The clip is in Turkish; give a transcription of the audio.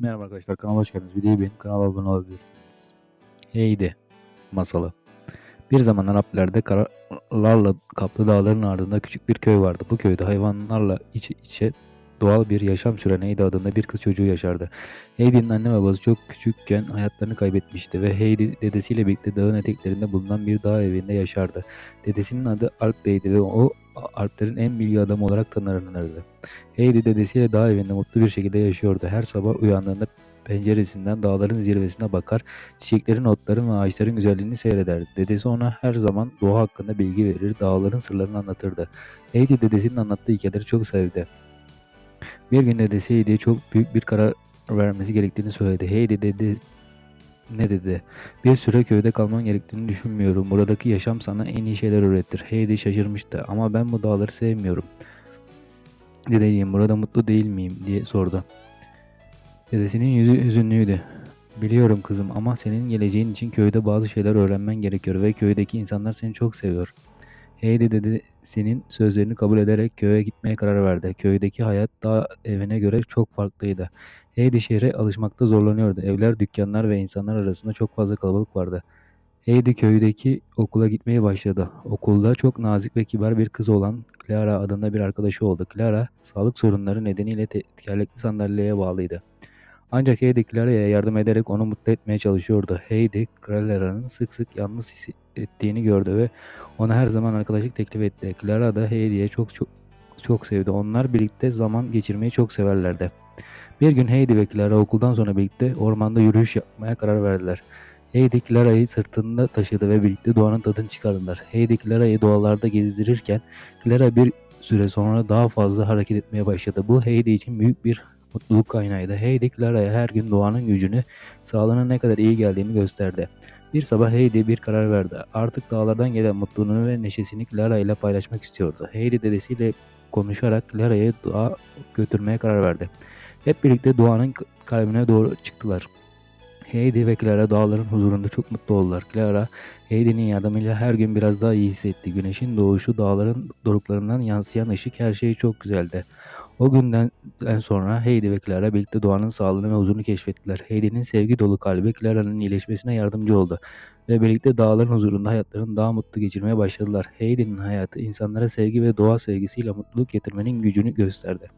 Merhaba arkadaşlar kanalıma hoş geldiniz. Videoyu beğenip kanala abone olabilirsiniz. Heydi masalı. Bir zamanlar Alplerde karalarla kaplı dağların ardında küçük bir köy vardı. Bu köyde hayvanlarla iç içe doğal bir yaşam süren Heidi adında bir kız çocuğu yaşardı. Heidi'nin anne ve babası çok küçükken hayatlarını kaybetmişti ve Heidi dedesiyle birlikte dağın eteklerinde bulunan bir dağ evinde yaşardı. Dedesinin adı Alp Bey'di ve o Alplerin en bilgi adamı olarak tanınırdı. Heidi dedesiyle dağ evinde mutlu bir şekilde yaşıyordu. Her sabah uyandığında penceresinden dağların zirvesine bakar, çiçeklerin, otların ve ağaçların güzelliğini seyrederdi. Dedesi ona her zaman doğa hakkında bilgi verir, dağların sırlarını anlatırdı. Heidi dedesinin anlattığı hikayeleri çok sevdi. Bir gün dedesi Heidi'ye çok büyük bir karar vermesi gerektiğini söyledi. Heidi dedi ne dedi? Bir süre köyde kalman gerektiğini düşünmüyorum. Buradaki yaşam sana en iyi şeyler öğretir. Heidi şaşırmıştı ama ben bu dağları sevmiyorum. Dedeciğim burada mutlu değil miyim diye sordu. Dedesinin yüzü hüzünlüydü. Biliyorum kızım ama senin geleceğin için köyde bazı şeyler öğrenmen gerekiyor ve köydeki insanlar seni çok seviyor. Heidi dedesinin sözlerini kabul ederek köye gitmeye karar verdi. Köydeki hayat daha evine göre çok farklıydı. Heidi şehre alışmakta zorlanıyordu. Evler, dükkanlar ve insanlar arasında çok fazla kalabalık vardı. Heidi köydeki okula gitmeye başladı. Okulda çok nazik ve kibar bir kız olan Clara adında bir arkadaşı oldu. Clara, sağlık sorunları nedeniyle tekerlekli sandalyeye bağlıydı. Ancak Heidi Clara'ya yardım ederek onu mutlu etmeye çalışıyordu. Heidi, Clara'nın sık sık yalnız hissettiğini gördü ve ona her zaman arkadaşlık teklif etti. Clara da Heidi'ye çok çok çok sevdi. Onlar birlikte zaman geçirmeyi çok severlerdi. Bir gün Heidi ve Clara okuldan sonra birlikte ormanda yürüyüş yapmaya karar verdiler. Heidi Clara'yı sırtında taşıdı ve birlikte doğanın tadını çıkardılar. Heidi Clara'yı doğalarda gezdirirken Clara bir süre sonra daha fazla hareket etmeye başladı. Bu Heidi için büyük bir mutluluk kaynağıydı. Heidi Clara'ya her gün doğanın gücünü, sağlığına ne kadar iyi geldiğini gösterdi. Bir sabah Heidi bir karar verdi. Artık dağlardan gelen mutluluğunu ve neşesini Clara ile paylaşmak istiyordu. Heidi dedesiyle konuşarak Clara'yı doğa götürmeye karar verdi. Hep birlikte doğanın kalbine doğru çıktılar. Heidi ve Clara dağların huzurunda çok mutlu oldular. Clara, Heidi'nin yardımıyla her gün biraz daha iyi hissetti. Güneşin doğuşu, dağların doruklarından yansıyan ışık her şey çok güzeldi. O günden sonra Heidi ve Clara birlikte doğanın sağlığını ve huzurunu keşfettiler. Heidi'nin sevgi dolu kalbi Clara'nın iyileşmesine yardımcı oldu ve birlikte dağların huzurunda hayatlarını daha mutlu geçirmeye başladılar. Heidi'nin hayatı insanlara sevgi ve doğa sevgisiyle mutluluk getirmenin gücünü gösterdi.